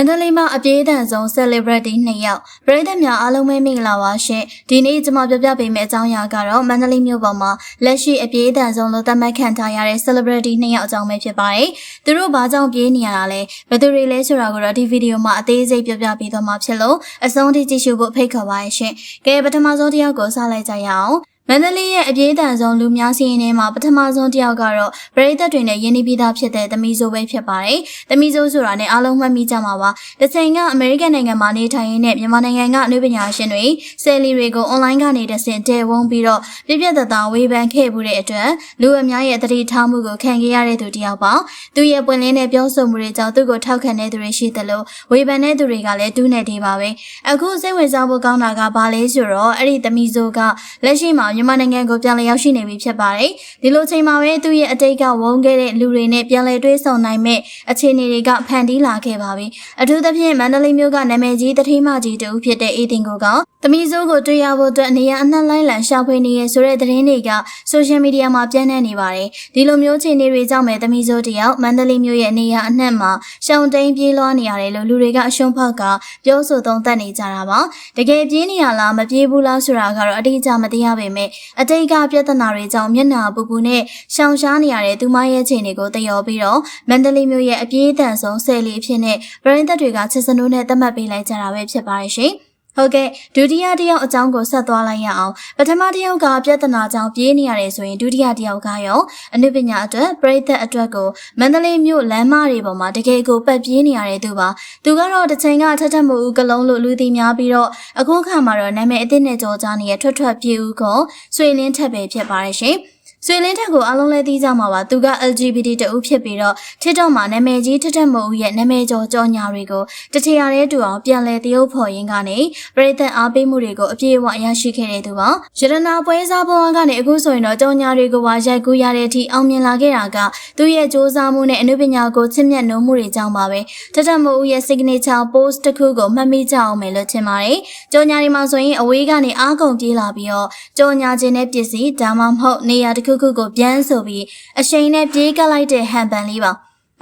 န္တလေးမှာအပြေးတန်ဆုံး celebrity နှစ်ယောက်ပြည်သက်များအားလုံးပဲမင်္ဂလာပါရှင်ဒီနေ့ကျွန်မပြောပြပေးမယ့်အကြောင်းအရာကတော့မန္တလေးမြို့ပေါ်မှာလက်ရှိအပြေးတန်ဆုံးလို့သတ်မှတ်ခံထားရတဲ့ celebrity နှစ်ယောက်အကြောင်းပဲဖြစ်ပါတယ်သူတို့ဘာကြောင့်ပြေးနေရတာလဲဘယ်သူတွေလဲဆိုတာကိုတော့ဒီဗီဒီယိုမှာအသေးစိတ်ပြောပြပေးသွားမှာဖြစ်လို့အဆုံးထိကြည့်ရှုဖို့ဖိတ်ခေါ်ပါရရှင်ကဲပထမဆုံးတစ်ယောက်ကိုစလိုက်ကြရအောင် မန္တလေးရဲ့အပြေးတန်ဆုံးလူများစီးရင်ထဲမှာပထမဆုံးတစ်ယောက်ကတော့ပရိသတ်တွေနဲ့ယဉ်နီးပြီးသားဖြစ်တဲ့သမီးဆိုပဲဖြစ်ပါတယ်။သမီးဆိုဆိုတာနဲ့အားလုံးမှတ်မိကြမှာပါ။တစ်ချိန်ကအမေရိကန်နိုင်ငံမှာနေထိုင်ရင်းနဲ့မြန်မာနိုင်ငံကအနုပညာရှင်တွေဆယ်လီတွေကိုအွန်လိုင်းကနေတဆင့်တဲဝုန်းပြီးတော့ပြပြတသားဝေဖန်ခဲ့မှုတဲ့အတွက်လူအများရဲ့သတိထားမှုကိုခံခဲ့ရတဲ့သူတစ်ယောက်ပါ။သူရဲ့ပွင့်လင်းတဲ့ပြောဆိုမှုတွေကြောင့်သူ့ကိုထောက်ခံတဲ့သူတွေရှိသလိုဝေဖန်တဲ့သူတွေကလည်းတူးနေသေးပါပဲ။အခုစိတ်ဝင်စားဖို့ကောင်းတာကဘာလဲဆိုတော့အဲ့ဒီသမီးဆိုကလက်ရှိမှာမြန်မာနိုင်ငံကိုပြန်လည်ရောက်ရှိနေပြီဖြစ်ပါတယ်။ဒီလိုချိန်မှာပဲသူ့ရဲ့အတိတ်ကဝုန်းခဲ့တဲ့လူတွေနဲ့ပြန်လည်တွေ့ဆုံနိုင်မဲ့အခြေအနေတွေကဖန်တီးလာခဲ့ပါပြီ။အထူးသဖြင့်မန္တလေးမြို့ကနာမည်ကြီးတထိမကြီးတူဖြစ်တဲ့အေးတင်ကိုက သမီးစိုးကိုတွေ့ရဖို့အတွက်နေရာအနှံ့လိုက်လံရှာဖွေနေရဆိုတဲ့သတင်းတွေကဆိုရှယ်မီဒီယာမှာပြန့်နှံ့နေပါတယ်။ဒီလိုမျိုးအခြေအနေတွေကြောင့်ပဲသမီးစိုးတယောက်မန္တလေးမြို့ရဲ့နေရာအနှံ့မှာရှောင်းတိန်ပြေးလွှားနေရတယ်လို့လူတွေကအရှုံးဖောက်ကပြောဆိုသုံးသပ်နေကြတာပါ။တကယ်ပြေးနေရလားမပြေးဘူးလားဆိုတာကတော့အတိအကျမသိရပေမဲ့အတိတ်ကပြဿနာတွေကြောင့်မျက်နှာပူပူနဲ့ရှောင်ရှားနေရတဲ့သူမရဲ့ခြေတွေကိုတယောပြီးတော့မန္တလေးမြို့ရဲ့အပြေးအတန်ဆုံးဆယ်လီအဖြစ်နဲ့ပရိသတ်တွေကချစ်စနိုးနဲ့သတ်မှတ်ပေးလိုက်ကြတာပဲဖြစ်ပါတယ်ရှင်။ ဟုတ်ကဲ့ဒုတိယတစ်ယောက်အကြောင်းကိုဆက်သွားလိုက်ရအောင်ပထမတစ်ယောက်ကပြဿနာကြောင့်ပြေးနေရတယ်ဆိုရင်ဒုတိယတစ်ယောက်ကရောအနုပညာအတွက်ပရိသတ်အတွက်ကိုမန္တလေးမြို့လမ်းမတွေပေါ်မှာတကယ်ကိုပတ်ပြေးနေရတဲ့သူပါသူကတော့တစ်ချိန်ကထထမဦးကလုံးလို့လူသိများပြီးတော့အခုခါမှာတော့နာမည်အသစ်နဲ့ကြော်ကြားနေတဲ့ထွက်ထွက်ပြေးဦးကိုဆွေလင်းထက်ပဲဖြစ်ပါတယ်ရှင် ဆွေလင်းထက်ကိုအားလုံးလည်းသိကြမှာပါသူက LGBT တဦးဖြစ်ပြီးတော့ TikTok မှာနာမည်ကြီးထက်ထက်မုံရဲ့နာမည်ကျော်ကြော်ညာတွေကိုတထရာတဲ့တူအောင်ပြန်လဲတရုပ်ဖော်ရင်းကနေပရိသတ်အားပေးမှုတွေကိုအပြည့်အဝရရှိခဲ့တဲ့သူပါရတနာပွဲစားဘဝကနေအခုဆိုရင်တော့ကြော်ညာတွေကိုပါရိုက်ကူးရတဲ့အထိအောင်မြင်လာခဲ့တာကသူရဲ့စ조사မှုနဲ့အနုပညာကိုချစ်မြတ်နိုးမှုတွေကြောင့်ပါပဲထက်ထက်မုံရဲ့ signature post တစ်ခုကိုမှတ်မိကြအောင်မယ်လို့ထင်ပါတယ်ကြော်ညာတွေမှာဆိုရင်အဝေးကနေအားကုန်ပြေးလာပြီးတော့ကြော်ညာခြင်းတဲ့ပစ္စည်းဒါမှမဟုတ်နေရာတစ်ခုခုကိုပြန်ဆိုပြီးအရှိန်နဲ့ပြေးကပ်လိုက်တဲ့ဟန်ပန်လေးပါ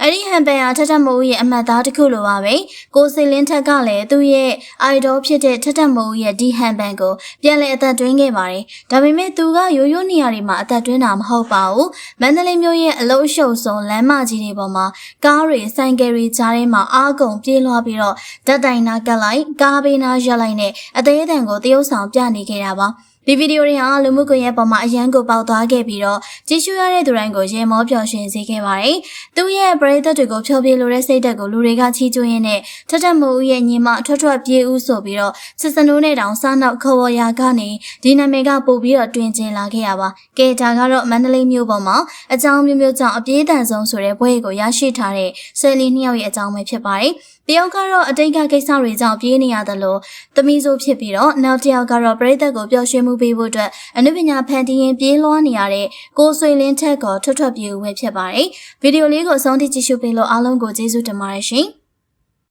အဲ့ဒီဟန်ပန်ဟာထထမိုးရဲ့အမတ်သားတစ်ခုလိုပါပဲကိုစီလင်းထက်ကလည်းသူ့ရဲ့အိုက်ဒေါဖြစ်တဲ့ထထမိုးရဲ့ဒီဟန်ပန်ကိုပြန်လည်အသက်တွင်းခဲ့ပါတယ်ဒါပေမဲ့သူကရိုးရိုးနေရာတွေမှာအသက်တွင်းတာမဟုတ်ပါဘူးမန္တလေးမြို့ရဲ့အလုံးရှုပ်ဆုံးလမ်းမကြီးတွေပေါ်မှာကားတွေဆိုင်ကယ်တွေကြားထဲမှာအားကုန်ပြေးလွှားပြီးတော့ဓာတ်တိုင်နာကတ်လိုက်ကားဘေးနာရက်လိုက်နဲ့အသေးအတန်ကိုတရုပ်ဆောင်ပြနေခဲ့တာပါ ဒီဗီဒီယိုတွေဟာလူမှုကွန်ရက်ပေါ်မှာအရန်ကိုပေါက်သွားခဲ့ပြီးတော့ကြည့်ရှုရတဲ့သူတိုင်းကိုရေမောပျော်ရွှင်စေခဲ့ပါတယ်။သူ့ရဲ့ပရိသတ်တွေကိုဖျော်ဖြေလိုတဲ့စိတ်ဓာတ်ကိုလူတွေကချီးကျူးရင်းနဲ့ထထမိုးဦးရဲ့ညီမအထွတ်ထွတ်ပြေးဦးဆိုပြီးတော့စစ်စနိုးနဲ့တောင်စားနောက်ခေါ်ဝေါ်ရာကနေဒီနာမည်ကပို့ပြီးတော့တွင်ကျင်လာခဲ့ရပါ။ကဲဒါကတော့မန္တလေးမြို့ပေါ်မှာအကြောင်းမျိုးမျိုးကြောင့်အပြေးတန်ဆုံးဆိုတဲ့ဘွဲကိုရရှိထားတဲ့ဆယ်လီနှစ်ယောက်ရဲ့အကြောင်းပဲဖြစ်ပါတယ်။တယောက်ကတော့အတိတ်ကကိစ္စတွေကြောင့်ပြေးနေရတယ်လို့သမီးဆိုဖြစ်ပြီးတော့နောက်တစ်ယောက်ကတော့ပရိသတ်ကိုပျော်ရွှင်မှုပေးဖို့အတွက်အနုပညာဖန်တီးရင်ပြေးလွှားနေရတဲ့ကိုဆွေလင်းထက်ကထွတ်ထွတ်ပြေးဝဲဖြစ်ပါတယ်။ဗီဒီယိုလေးကိုအဆုံးထိကြည့်ရှုပေးလို့အားလုံးကိုကျေးဇူးတင်ပါတယ်ရှင်။